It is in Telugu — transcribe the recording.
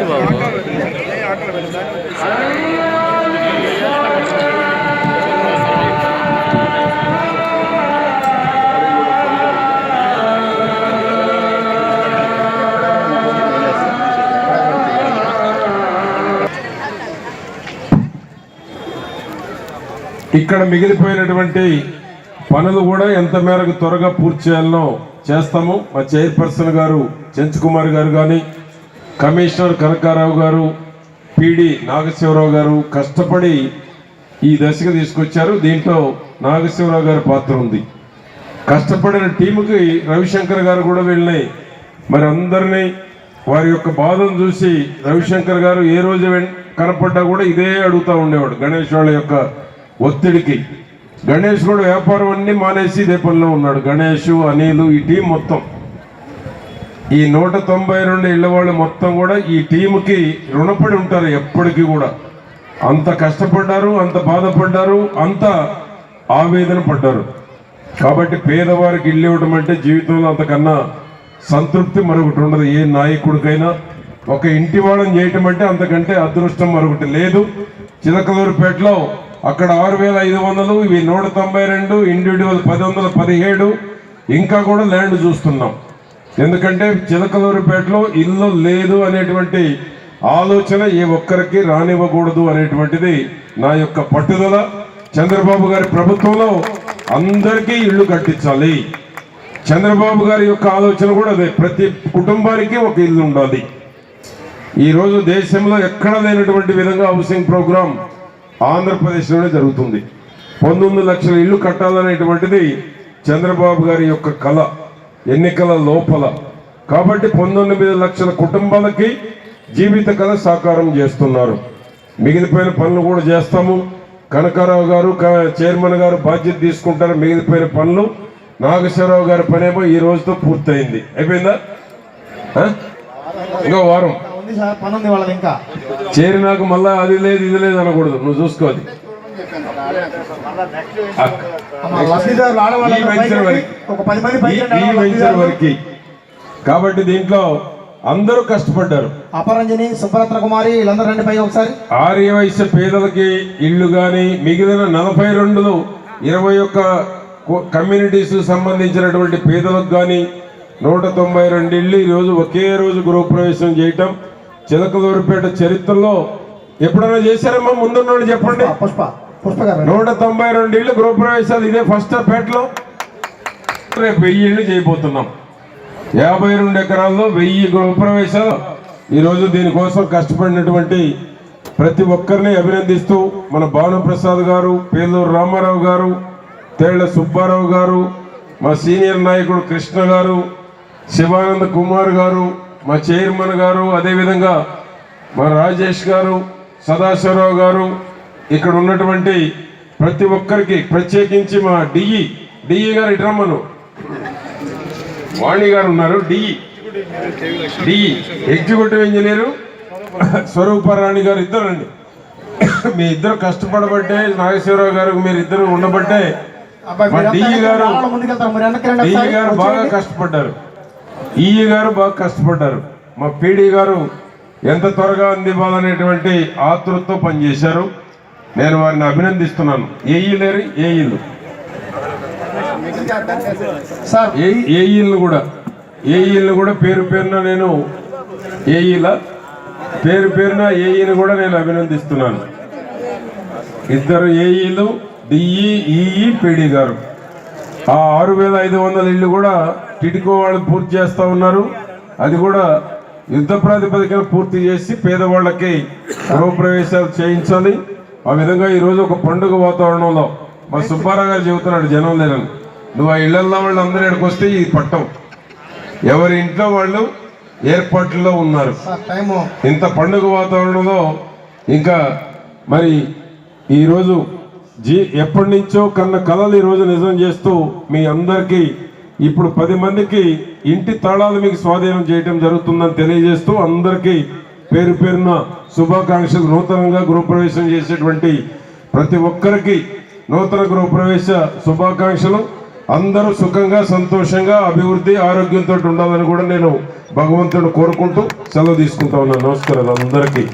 తెలుసు బాబు ఇక్కడ మిగిలిపోయినటువంటి పనులు కూడా ఎంత మేరకు త్వరగా పూర్తి చేయాలనో చేస్తాము. మా చైర్పర్సన్ గారు చెంచుకుమార్ గారు కానీ కమిషనర్ కనకారావు గారు పిడి నాగశివరావు గారు కష్టపడి ఈ దశకు తీసుకొచ్చారు. దీంట్లో నాగశివరావు గారి పాత్ర ఉంది. కష్టపడిన టీముకి రవిశంకర్ గారు కూడా వెళ్ళినాయి. మరి అందరినీ వారి యొక్క బాధను చూసి రవిశంకర్ గారు ఏ రోజు కనపడ్డా కూడా ఇదే అడుగుతా ఉండేవాడు గణేష్ వాళ్ళ యొక్క ఒత్తిడికి. గణేష్ కూడా వ్యాపారం అన్నీ మానేసి ఇదే పనిలో ఉన్నాడు. గణేష్ అనిలు ఈ టీం మొత్తం. ఈ నూట తొంభై రెండు ఇళ్ళ వాళ్ళు మొత్తం కూడా ఈ టీముకి రుణపడి ఉంటారు ఎప్పటికీ కూడా. అంత కష్టపడ్డారు అంత బాధపడ్డారు అంత ఆవేదన పడ్డారు. కాబట్టి పేదవారికి ఇల్లు ఇవ్వడం అంటే జీవితంలో అంతకన్నా సంతృప్తి మరొకటి ఉండదు. ఏ నాయకుడికైనా ఒక ఇంటి వాళ్ళని చేయటం అంటే అంతకంటే అదృష్టం మరొకటి లేదు. చిలకలూరుపేటలో అక్కడ ఆరు వేల ఐదు వందలు ఇవి నూట తొంభై రెండు ఇండివిజువల్ పది వందల పదిహేడు ఇంకా కూడా ల్యాండ్ చూస్తున్నాం. ఎందుకంటే చిలకలూరుపేటలో ఇల్లు లేదు అనేటువంటి ఆలోచన ఏ ఒక్కరికి రానివ్వకూడదు అనేటువంటిది నా యొక్క పట్టుదల. చంద్రబాబు గారి ప్రభుత్వంలో అందరికీ ఇల్లు కట్టించాలి. చంద్రబాబు గారి యొక్క ఆలోచన కూడా అదే. ప్రతి కుటుంబానికి ఒక ఇల్లు ఉండాలి. ఈరోజు దేశంలో ఎక్కడ లేనటువంటి విధంగా హౌసింగ్ ప్రోగ్రామ్ ఆంధ్రప్రదేశ్లోనే జరుగుతుంది. పంతొమ్మిది లక్షల ఇల్లు కట్టాలనేటువంటిది చంద్రబాబు గారి యొక్క కళ. ఎన్నికల లోపల. కాబట్టి పంతొమ్మిది లక్షల కుటుంబాలకి జీవిత కళ సాకారం చేస్తున్నారు. మిగిలిపోయిన పనులు కూడా చేస్తాము. కనకారావు గారు చైర్మన్ గారు బాధ్యత తీసుకుంటారు. మిగిలిపోయిన పనులు నాగేశ్వరరావు గారి పనేమో ఈ రోజుతో పూర్తయింది. అయిపోయిందా? ఇంకో వారం. చేరినాక మళ్ళా అది లేదు ఇది లేదు అనకూడదు. నువ్వు చూసుకో కాబట్టి దీంట్లో అందరూ కష్టపడ్డారు. అపరంజని సుబ్బరత్న కుమారి వీళ్ళందరూ రండి ఒకసారి. ఆర్య వయస్సు పేదలకి ఇల్లు కానీ మిగిలిన నలభై రెండులో ఇరవై ఒక్క కమ్యూనిటీస్ సంబంధించినటువంటి పేదలకు కానీ నూట తొంభై రెండు ఇళ్ళు ఈరోజు ఒకే రోజు గృహప్రవేశం చేయటం. చిలకలూరుపేట చరిత్రలో ఎప్పుడైనా చేశారమ్మా? ముందున్నోళ్ళు చెప్పండి. పుష్ప రండి. నూట తొంభై రెండు ఇళ్ళు గృహప్రవేశాలు ఇదే ఫస్ట్ పేటలో. రేపు వెయ్యి ఇళ్ళు చేయబోతున్నాం. యాభై రెండు ఎకరాల్లో వెయ్యి గృహప్రవేశాలు ఈరోజు దీనికోసం కష్టపడినటువంటి ప్రతి ఒక్కరిని అభినందిస్తూ మన భానుప్రసాద్ గారు పేలూరు రామారావు గారు తేళ్ళ సుబ్బారావు గారు మా సీనియర్ నాయకుడు కృష్ణ గారు శివానంద కుమార్ గారు మా చైర్మన్ గారు అదేవిధంగా మా రాజేష్ గారు సదాశివరావు గారు ఇక్కడ ఉన్నటువంటి ప్రతి ఒక్కరికి ప్రత్యేకించి మా డిఈ డిఈ గారు ఇటు రమ్మను వాణి గారు ఉన్నారు DE. DE executive engineer Swarooparani గారు ఇద్దరండి మీ ఇద్దరు కష్టపడబట్టే నాగేశ్వరరావు గారు మీరు ఇద్దరు ఉండబట్టే డిఈ గారు డిఈ. గారు బాగా. కష్టపడ్డారు. ఈఈ గారు బాగా కష్టపడ్డారు. మా పీడీ గారు ఎంత త్వరగా అందివ్వాలనేటువంటి ఆతృతతో పనిచేశారు. నేను వారిని అభినందిస్తున్నాను. ఏఈ లేరు ఏఈలు సార్ ఏఈలను కూడా. ఏఈలను కూడా పేరు పేరున నేను ఏఈల పేరు పేరున ఏఈని కూడా నేను అభినందిస్తున్నాను. ఇద్దరు ఏఈలు డిఈ ఈఈ పీడీ గారు. ఆ ఆరు వేల ఐదు వందల ఇల్లు కూడా టిటికో వాళ్ళు పూర్తి చేస్తూ ఉన్నారు. అది కూడా యుద్ధ ప్రాతిపదికన పూర్తి చేసి పేదవాళ్ళకి గృహప్రవేశాలు చేయించాలి. ఆ విధంగా ఈరోజు ఒక పండుగ వాతావరణంలో మా సుబ్బారావు గారు చెబుతున్నాడు జనం లేరని నువ్వు ఆ ఇళ్ళలో వాళ్ళు అందరూ ఇక్కడికి వస్తే ఈ పట్టం. ఎవరి ఇంట్లో వాళ్ళు ఏర్పాట్లలో ఉన్నారు. ఇంత పండుగ వాతావరణంలో ఇంకా మరి ఈరోజు జీ ఎప్పటి నుంచో కన్న కళలు ఈరోజు నిజం చేస్తూ మీ అందరికీ ఇప్పుడు పది మందికి ఇంటి తాళాలు మీకు స్వాధీనం చేయడం జరుగుతుందని తెలియజేస్తూ అందరికీ పేరు పేరున శుభాకాంక్షలు. నూతనంగా గృహప్రవేశం చేసేటువంటి ప్రతి ఒక్కరికి నూతన గృహప్రవేశ శుభాకాంక్షలు. అందరూ సుఖంగా సంతోషంగా అభివృద్ధి ఆరోగ్యంతో ఉండాలని కూడా నేను భగవంతుడు కోరుకుంటూ సెలవు తీసుకుంటా ఉన్నాను. నమస్కారం అందరికీ.